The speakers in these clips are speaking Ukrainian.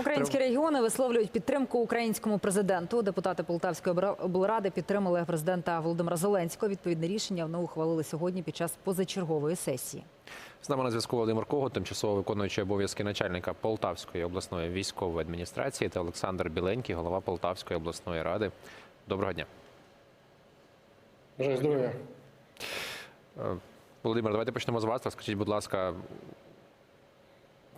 Українські регіони висловлюють підтримку українському президенту. Депутати Полтавської облради підтримали президента Володимира Зеленського. Відповідне рішення вони ухвалили сьогодні під час позачергової сесії. З нами на зв'язку Володимир Когут, тимчасово виконуючий обов'язки начальника Полтавської обласної військової адміністрації та Олександр Біленький, голова Полтавської обласної ради. Доброго дня. Здоров'я. Володимир, давайте почнемо з вас. Скажіть, будь ласка,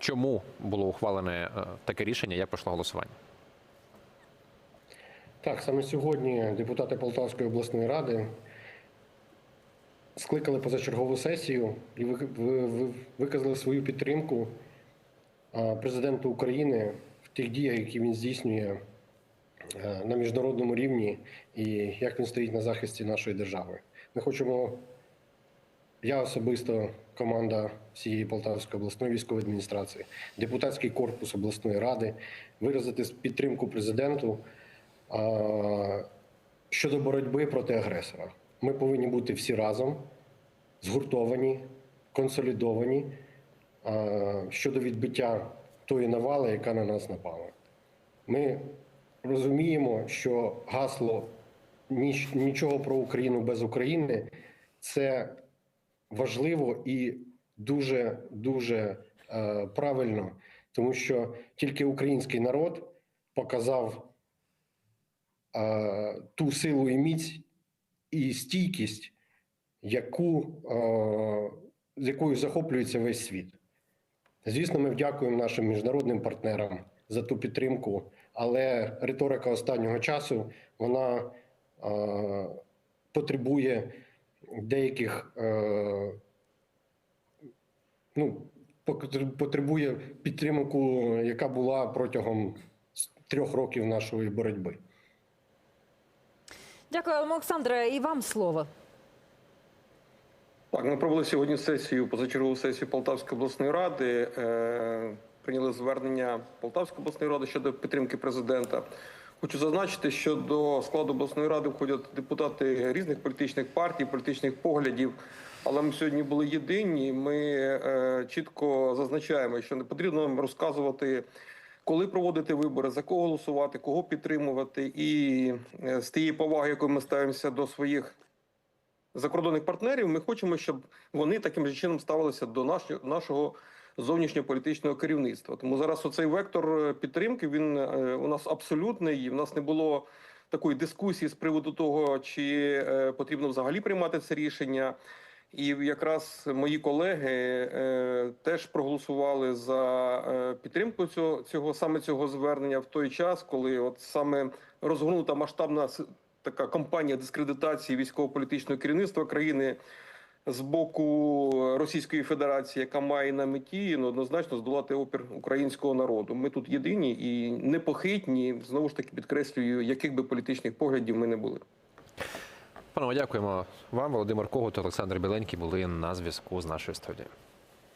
чому було ухвалене е, таке рішення? Як пройшло голосування? Так, саме сьогодні депутати Полтавської обласної ради скликали позачергову сесію і ви- ви- ви- виказали свою підтримку президенту України в тих діях, які він здійснює е, на міжнародному рівні, і як він стоїть на захисті нашої держави. Ми хочемо, я особисто, команда всієї Полтавської обласної військової адміністрації, депутатський корпус обласної ради, виразити підтримку президенту щодо боротьби проти агресора. Ми повинні бути всі разом, згуртовані, консолідовані щодо відбиття тої навали, яка на нас напала. Ми розуміємо, що гасло нічого про Україну без України це важливо і дуже дуже е, правильно, тому що тільки український народ показав е, ту силу і міць і стійкість, яку, е, з якою захоплюється весь світ. Звісно, ми дякуємо нашим міжнародним партнерам за ту підтримку, але риторика останнього часу вона е, потребує деяких е, ну, потребує підтримку, яка була протягом трьох років нашої боротьби. Дякую, Олександре. І вам слово. Так, ми провели сьогодні сесію, позачергову сесію Полтавської обласної ради. Е, прийняли звернення Полтавської обласної ради щодо підтримки президента. Хочу зазначити, що до складу обласної ради входять депутати різних політичних партій, політичних поглядів. Але ми сьогодні були єдині. Ми е, чітко зазначаємо, що не потрібно нам розказувати, коли проводити вибори, за кого голосувати, кого підтримувати, і е, з тієї поваги, якою ми ставимося до своїх закордонних партнерів, ми хочемо, щоб вони таким же чином ставилися до нашого, нашого зовнішньополітичного керівництва. Тому зараз оцей вектор е, підтримки він е, у нас абсолютний. І в нас не було такої дискусії з приводу того, чи е, потрібно взагалі приймати це рішення. І якраз мої колеги е, теж проголосували за підтримку цього, цього саме цього звернення в той час, коли от саме розгорнута масштабна така кампанія дискредитації військово-політичного керівництва країни з боку Російської Федерації, яка має на меті ну, однозначно здолати опір українського народу. Ми тут єдині і непохитні. Знову ж таки підкреслюю, яких би політичних поглядів ми не були. Панове, дякуємо вам. Володимир Когут, Олександр Біленький були на зв'язку з нашою студією.